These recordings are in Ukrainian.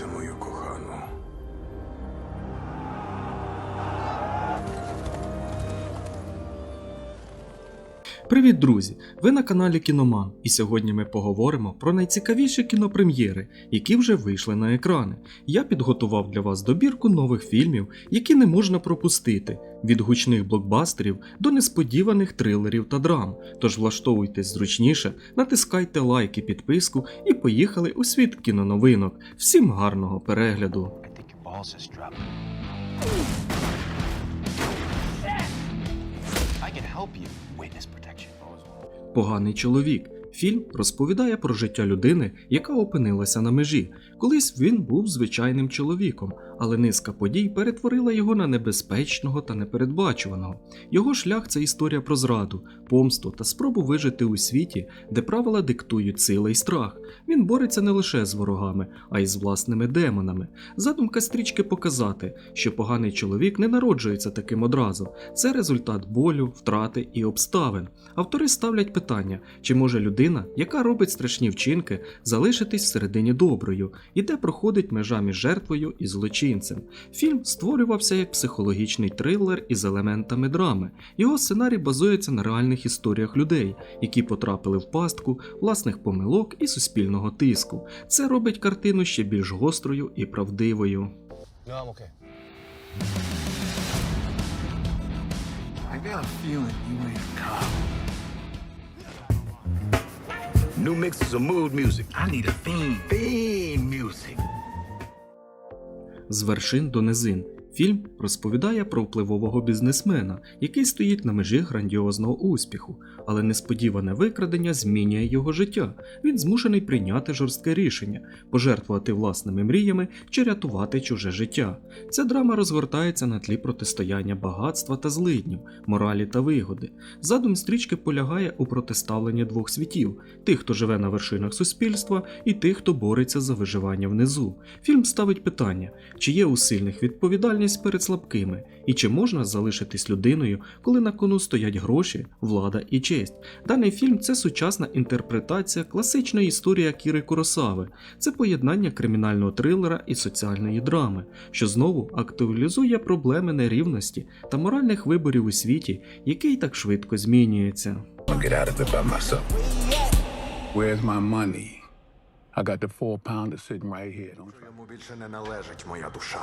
ても横川の Привіт, друзі! Ви на каналі Кіноман, і сьогодні ми поговоримо про найцікавіші кінопрем'єри, які вже вийшли на екрани. Я підготував для вас добірку нових фільмів, які не можна пропустити, від гучних блокбастерів до несподіваних трилерів та драм. Тож влаштовуйтесь зручніше, натискайте лайк і підписку і поїхали у світ кіноновинок. Всім гарного перегляду! Help you. Witness. Поганий чоловік. Фільм розповідає про життя людини, яка опинилася на межі. Колись він був звичайним чоловіком, але низка подій перетворила його на небезпечного та непередбачуваного. Його шлях це історія про зраду, помсту та спробу вижити у світі, де правила диктують сила і страх. Він бореться не лише з ворогами, а й з власними демонами. Задумка стрічки показати, що поганий чоловік не народжується таким одразу. Це результат болю, втрати і обставин. Автори ставлять питання, чи може людина, яка робить страшні вчинки, залишитись всередині доброю, і де проходить межа між жертвою і злочинцем. Фільм створювався як психологічний трилер із елементами драми. Його сценарій базується на реальних історіях людей, які потрапили в пастку власних помилок і суспільного тиску. Це робить картину ще більш гострою і правдивою. No, I'm okay. I got a. New mood music. I need a theme. Theme music. З вершин до низин. Фільм розповідає про впливового бізнесмена, який стоїть на межі грандіозного успіху, але несподіване викрадення змінює його життя. Він змушений прийняти жорстке рішення, пожертвувати власними мріями чи рятувати чуже життя. Ця драма розгортається на тлі протистояння багатства та злиднів, моралі та вигоди. Задум стрічки полягає у протиставленні двох світів: тих, хто живе на вершинах суспільства, і тих, хто бореться за виживання внизу. Фільм ставить питання, чи є у сильних відповідальність перед слабкими, і чи можна залишитись людиною, коли на кону стоять гроші, влада і честь. Даний фільм це сучасна інтерпретація класичної історії Акіри Куросави, це поєднання кримінального трилера і соціальної драми, що знову актуалізує проблеми нерівності та моральних виборів у світі, який так швидко змінюється. Where's my money? I got the four pounder sitting right here. Don't try. Йому більше не належить моя душа.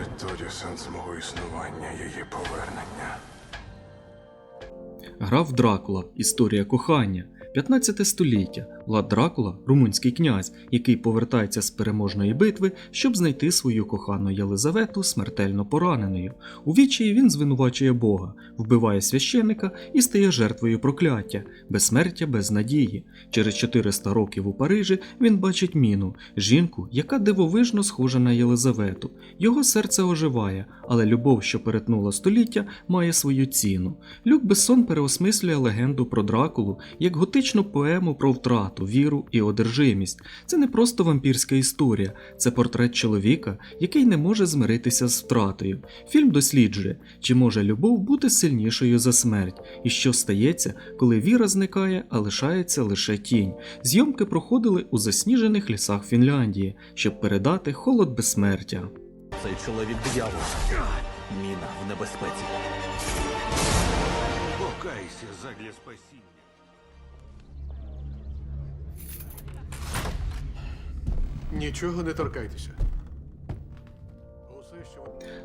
Відтоді сенс мого існування її повернення. Грав Дракула Історія кохання. 15 століття. Влад Дракула румунський князь, який повертається з переможної битви, щоб знайти свою кохану Єлизавету смертельно пораненою. У вічі він звинувачує Бога, вбиває священника і стає жертвою прокляття, безсмертя без надії. Через 400 років у Парижі він бачить міну, жінку, яка дивовижно схожа на Єлизавету. Його серце оживає, але любов, що перетнула століття, має свою ціну. Люк Бессон переосмислює легенду про Дракулу як готичну поему про втрату, віру і одержимість. Це не просто вампірська історія, це портрет чоловіка, який не може змиритися з втратою. Фільм досліджує, чи може любов бути сильнішою за смерть, і що стається, коли віра зникає, а лишається лише тінь. Зйомки проходили у засніжених лісах Фінляндії, щоб передати холод безсмертя. Цей чоловік диявол. Міна в небезпеці. Покайся задля спасіння. Нічого не торкайтеся.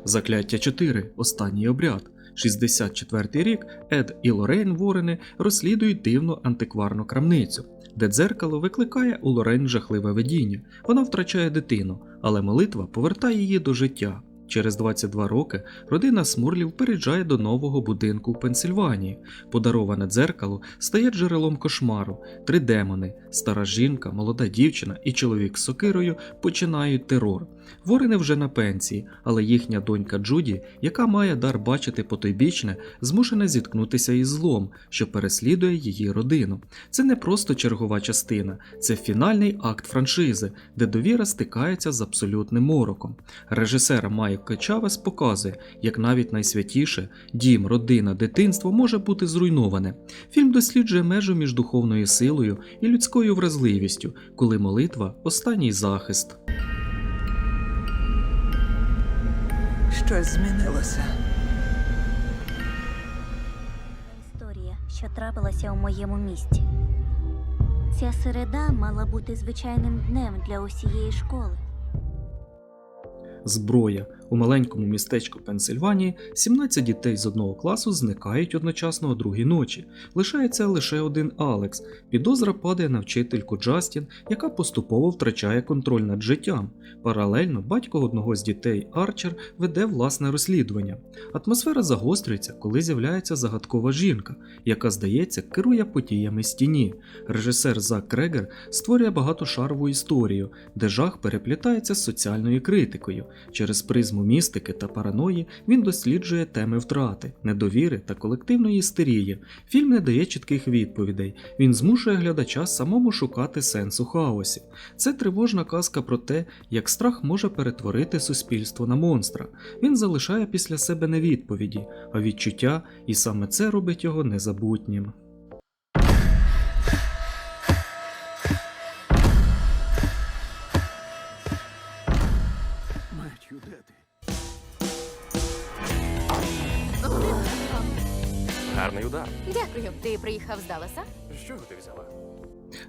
Закляття 4. Останній обряд. 64-й рік Ед і Лорейн Ворени розслідують дивну антикварну крамницю, де дзеркало викликає у Лорейн жахливе видіння. Вона втрачає дитину, але молитва повертає її до життя. Через 22 роки родина Смурлів переїжджає до нового будинку в Пенсильванії. Подароване дзеркало стає джерелом кошмару. Три демони, стара жінка, молода дівчина і чоловік з сокирою починають терор. Ворени вже на пенсії, але їхня донька Джуді, яка має дар бачити потойбічне, змушена зіткнутися із злом, що переслідує її родину. Це не просто чергова частина, це фінальний акт франшизи, де довіра стикається з абсолютним мороком. Режисер Майк К. Чавес показує, як навіть найсвятіше дім, родина, дитинство може бути зруйноване. Фільм досліджує межу між духовною силою і людською вразливістю, коли молитва останній захист. Щось змінилося. Історія, що трапилася у моєму місті. Ця середа мала бути звичайним днем для усієї школи. Зброя у маленькому містечку Пенсильванії 17 дітей з одного класу зникають одночасно о другій ночі. Лишається лише один Алекс. Підозра падає на вчительку Джастін, яка поступово втрачає контроль над життям. Паралельно батько одного з дітей Арчер веде власне розслідування. Атмосфера загострюється, коли з'являється загадкова жінка, яка, здається, керує подіями стіні. Режисер Зак Крегер створює багатошарову історію, де жах переплітається з соціальною критикою. Через призму містики та параної він досліджує теми втрати, недовіри та колективної істерії. Фільм не дає чітких відповідей. Він змушує глядача самому шукати сенс у хаосі. Це тривожна казка про те, як страх може перетворити суспільство на монстра. Він залишає після себе не відповіді, а відчуття, і саме це робить його незабутнім. Меттью, де ти? Гарний удар. Дякую. Ти приїхав з Далласа? З чого ти взяла?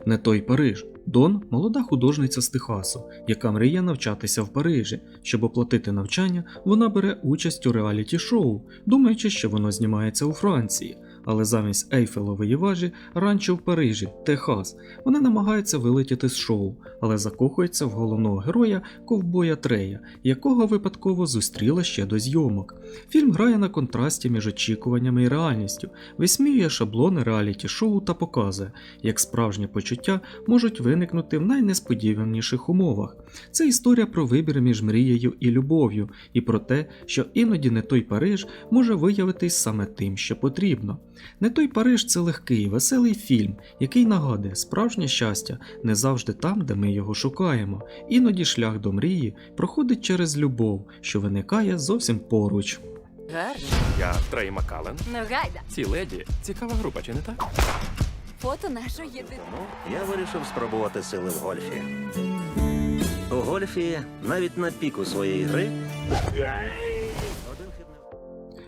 Не той Париж. Дон молода художниця з Техасу, яка мріє навчатися в Парижі. Щоб оплатити навчання, вона бере участь у реаліті-шоу, думаючи, що воно знімається у Франції. Але замість Ейфелової вежі ранчо в Парижі, Техас. Вона намагається вилетіти з шоу, але закохується в головного героя ковбоя Трея, якого випадково зустріла ще до зйомок. Фільм грає на контрасті між очікуваннями і реальністю, висміює шаблони реаліті-шоу та показує, як справжні почуття можуть виникнути в найнесподіваніших умовах. Це історія про вибір між мрією і любов'ю, і про те, що іноді не той Париж може виявитись саме тим, що потрібно. Не той Париж це легкий, веселий фільм, який нагадує, справжнє щастя не завжди там, де ми його шукаємо. Іноді шлях до мрії проходить через любов, що виникає зовсім поруч. Гарно. Я Трей Макален. Ну гайда. Ці леді цікава група, чи не так? Фото нашої дитини. Я вирішив спробувати сили в гольфі. У гольфі навіть на піку своєї гри.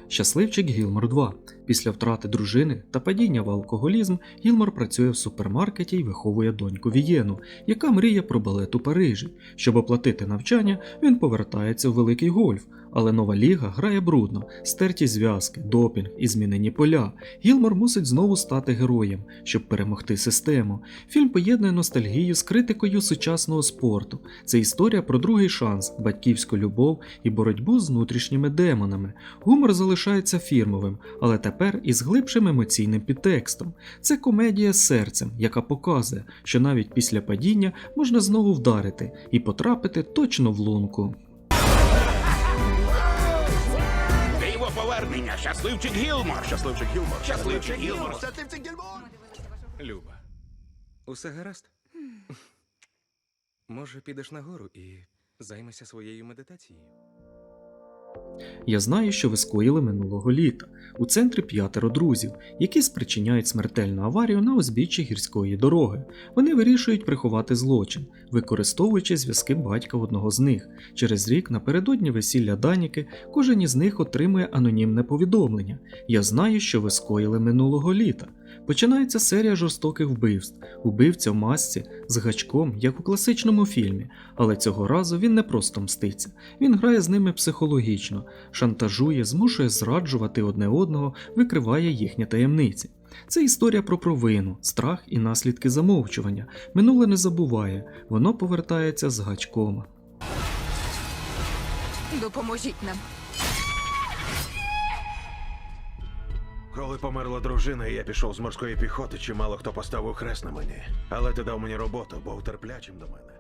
Щасливчик Гілмор 2. Після втрати дружини та падіння в алкоголізм Гілмор працює в супермаркеті і виховує доньку Вієну, яка мріє про балет у Парижі. Щоб оплатити навчання, він повертається в великий гольф, але нова ліга грає брудно, стерті зв'язки, допінг і змінені поля. Гілмор мусить знову стати героєм, щоб перемогти систему. Фільм поєднує ностальгію з критикою сучасного спорту. Це історія про другий шанс, батьківську любов і боротьбу з внутрішніми демонами. Гумор залишається фірмовим, але тепер із глибшим емоційним підтекстом. Це комедія з серцем, яка показує, що навіть після падіння можна знову вдарити і потрапити точно в лунку. Повернення! Щасливчик Гілмор! Щасливчик Гілмор. Щасливчик Гілмор! Люба. Усе гаразд? Може, підеш нагору і займешся своєю медитацією? Я знаю, що ви скоїли минулого літа. У центрі п'ятеро друзів, які спричиняють смертельну аварію на узбіччі гірської дороги. Вони вирішують приховати злочин, використовуючи зв'язки батька одного з них. Через рік напередодні весілля Даніки кожен із них отримує анонімне повідомлення. Я знаю, що ви скоїли минулого літа. Починається серія жорстоких вбивств, убивця в масці з гачком, як у класичному фільмі, але цього разу він не просто мститься. Він грає з ними психологічно, шантажує, змушує зраджувати одне одного, викриває їхні таємниці. Це історія про провину, страх і наслідки замовчування. Минуле не забуває, воно повертається з гачком. Допоможіть нам. Коли померла дружина, і я пішов з морської піхоти, чимало хто поставив хрест на мені. Але ти дав мені роботу, був терплячим до мене.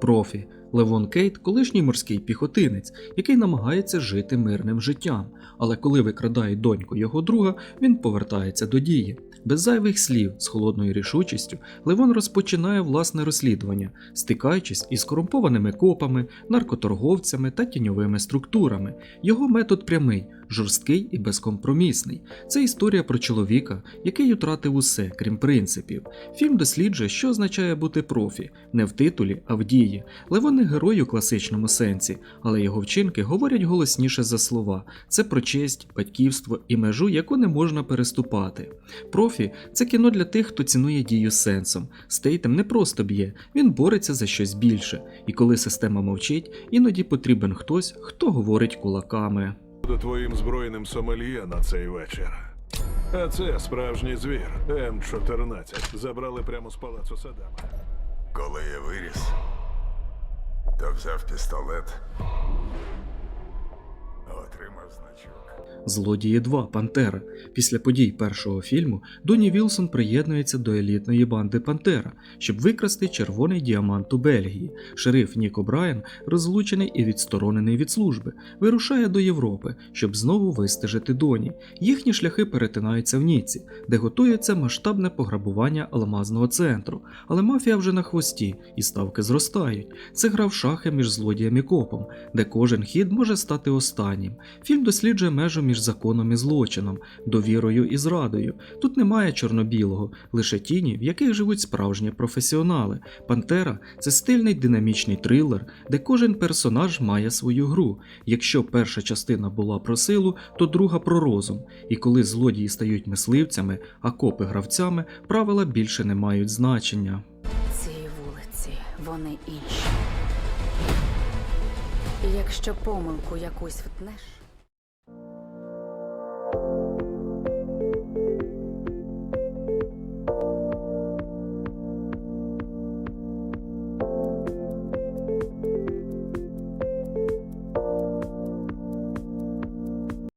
Профі Левон Кейт колишній морський піхотинець, який намагається жити мирним життям. Але коли викрадають доньку його друга, він повертається до дії. Без зайвих слів, з холодною рішучістю, Левон розпочинає власне розслідування, стикаючись із корумпованими копами, наркоторговцями та тіньовими структурами. Його метод прямий, жорсткий і безкомпромісний. Це історія про чоловіка, який втратив усе, крім принципів. Фільм досліджує, що означає бути профі, не в титулі, а в дії. Левон не герой у класичному сенсі, але його вчинки говорять голосніше за слова. Це про честь, батьківство і межу, яку не можна переступати. Профі це кіно для тих, хто цінує дію сенсом. Стейтем не просто б'є, він бореться за щось більше. І коли система мовчить, іноді потрібен хтось, хто говорить кулаками. Буду твоїм збройним сомельє на цей вечір. А це справжній звір М14. Забрали прямо з палацу Садама. Коли я виріс, то взяв пістолет, отримав значок. Злодії 2 Пантера. Після подій першого фільму Доні Вілсон приєднується до елітної банди Пантера, щоб викрасти червоний діамант у Бельгії. Шериф Нік О'Брайен, розлучений і відсторонений від служби, вирушає до Європи, щоб знову вистежити Доні. Їхні шляхи перетинаються в Ніці, де готується масштабне пограбування алмазного центру. Але мафія вже на хвості, і ставки зростають. Це гра в шахи між злодієм і копом, де кожен хід може стати останнім. Фільм досліджує межу між законом і злочином, довірою і зрадою. Тут немає чорно-білого, лише тіні, в яких живуть справжні професіонали. Пантера це стильний динамічний трилер, де кожен персонаж має свою гру. Якщо перша частина була про силу, то друга про розум. І коли злодії стають мисливцями, а копи гравцями, правила більше не мають значення. Ці вулиці, вони інші. Якщо помилку якусь втнеш,